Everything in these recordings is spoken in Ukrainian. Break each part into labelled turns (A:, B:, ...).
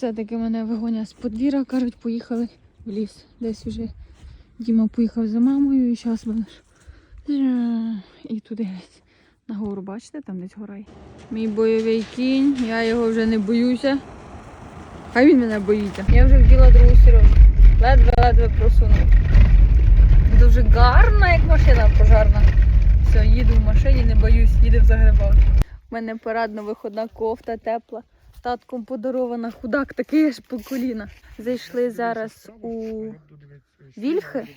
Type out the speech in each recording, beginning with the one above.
A: Все-таки мене вигонять з подвір'я, кажуть, поїхали в ліс. Десь уже Діма поїхав за мамою і зараз ж і туди геть. На гору, бачите, там десь гора. Мій бойовий кінь, я його вже не боюся. А він мене боїться. Я вже вділа другу сірожку. Ледве-ледве просунув. Дуже гарна, як машина пожарна. Все, їду в машині, не боюсь, їду в загребав. У мене парадна виходна кофта тепла. Татком подарована худак, такий аж по коліна. Зайшли зараз у Вільхи.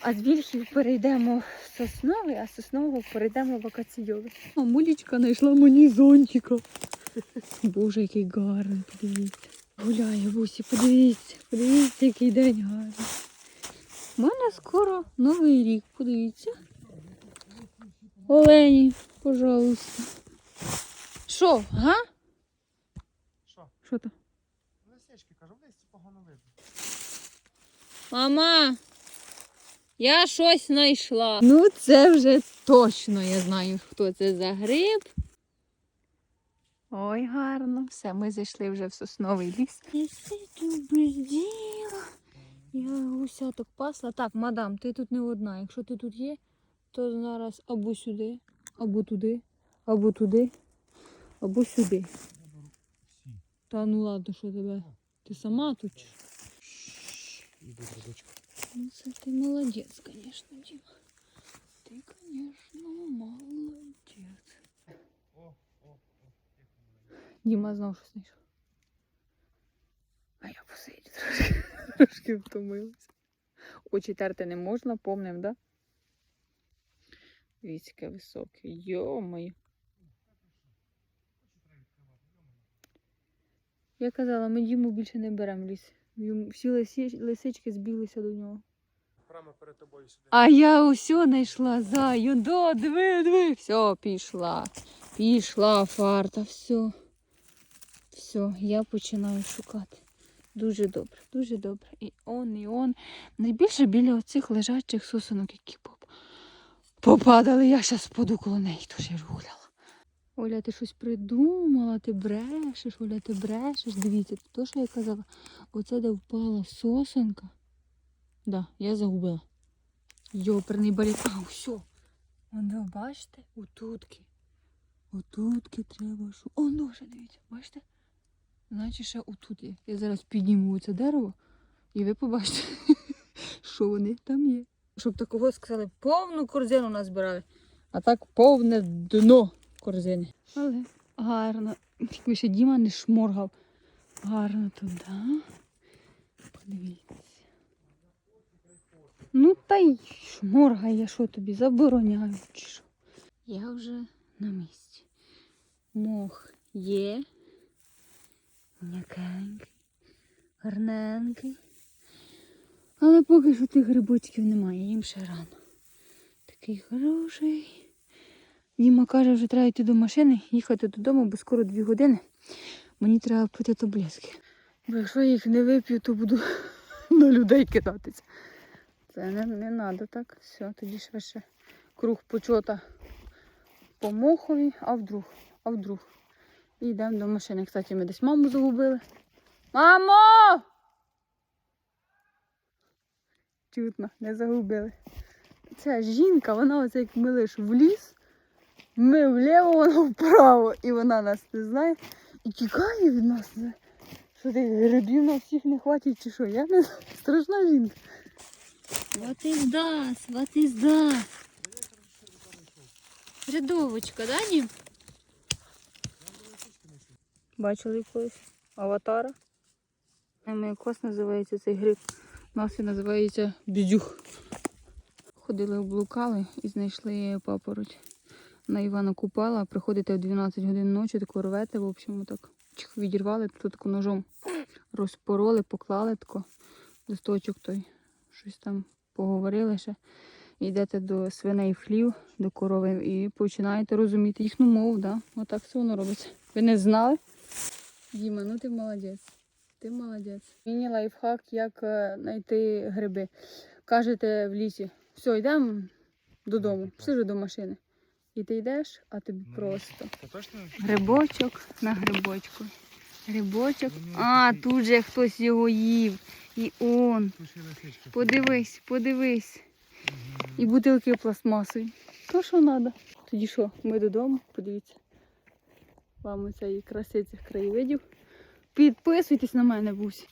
A: А з Вільхів перейдемо в Сосновий, а з Соснового перейдемо в Вакаційове. Мамулечка знайшла мені зонтика. Боже, який гарний, подивіться. Гуляє бусі, подивіться, подивіться, який день гарний. У мене скоро новий рік, подивіться. Олені, пожалуйста. Що, га?
B: Що?
A: Що то?
B: Лисички, кажу, в листі погано видно.
A: Мама, я щось знайшла. Ну, це вже точно я знаю, хто це за гриб. Ой, гарно. Все, ми зайшли вже в сосновий ліс. Я гусяток пасла. Так, мадам, ти тут не одна. Якщо ти тут є, то зараз або сюди, або туди, або туди, або сюди. Та ну ладно, що тебе? Ти сама тут? чи що?
B: Іду, дочка.
A: Ну, це ти молодець, конечно, Діма. Ти, конечно, молодець.
B: О, о, о.
A: Діма знов щось знайшов. А я посидю трошки. Трошки втомилася. Очі терти не можна, помним, да? Дивіться, яке високе. Йо-моє. Я казала, ми Діму більше не беремо ліс. Всі лисі- лисички збіглися до нього.
B: Прямо перед тобою сюди.
A: А я усьо знайшла заю. Да, диви, диви. Все, пішла. Пішла фарта, все. Все, я починаю шукати. Дуже добре, дуже добре. І он, і он. Найбільше біля оцих лежачих сосунок, які поп... попадали. Я зараз впаду коло неї, я гуляла. Оля, ти щось придумала, ти брешеш, Оля, ти брешеш. Дивіться, то, що я казала, оце де впала сосенка. Да, я загубила. Йоперний балет. А, все. Ви бачите? Отутки. Отутки треба. Шу... О, ну вже дивіться, бачите? Значить, ще отут є. Я зараз підніму це дерево, і ви побачите, що вони там є. Щоб такого сказали, повну корзину назбирали. А так повне дно корзини. Але гарно. Якби ще Діма не шморгав. Гарно туди. Подивіться. Ну та й шморгай, я що тобі забороняю? Я вже на місці. Мох є. М'якенький, гарненький. Але поки що тих грибочків немає, їм ще рано. Такий хороший. Діма каже, вже треба йти до машини, їхати додому, бо скоро дві години. Мені треба пити таблетки. Бо якщо я їх не вип'ю, то буду на людей кидатися. Це не, не треба так. Все, тоді швидше круг почота по мохові, а вдруг, а вдруг. І йдемо до машини. Кстати, ми десь маму загубили. Мамо! Чутно, не загубили. Ця жінка, вона оце як ми лиш в ліс, ми вліво, вона вправо, і вона нас не знає. І тікає від нас. Що ти грибів на всіх не хватить чи що? Я не знаю. Страшна жінка. Вот is das, what is that? Рядовочка, да, Дім? Бачили колись аватара? Якось називається цей гриб. У нас він називається бідюх. Ходили, облукали і знайшли папороть. На Івана Купала, приходите в 12 годин ночі, тако рвете, в общем, так чих, відірвали, тут тако ножом розпороли, поклали тако листочок той, щось там поговорили ще. Йдете до свиней флів, до корови і починаєте розуміти їхню мову, да? Отак все воно робиться. Ви не знали? Діма, ну ти молодець. Ти молодець. Міні лайфхак, як е, знайти гриби. Кажете в лісі, все, йдемо додому, пішли до машини. І ти йдеш, а тобі
B: Ну,
A: просто
B: точно?
A: грибочок на грибочку. Грибочок. А, тут же хтось його їв. І он. Подивись, подивись. І бутилки пластмасові. То, що треба. Тоді що, ми додому, подивіться. Вам цієї краси цих краєвидів. Підписуйтесь на мене, Бусь.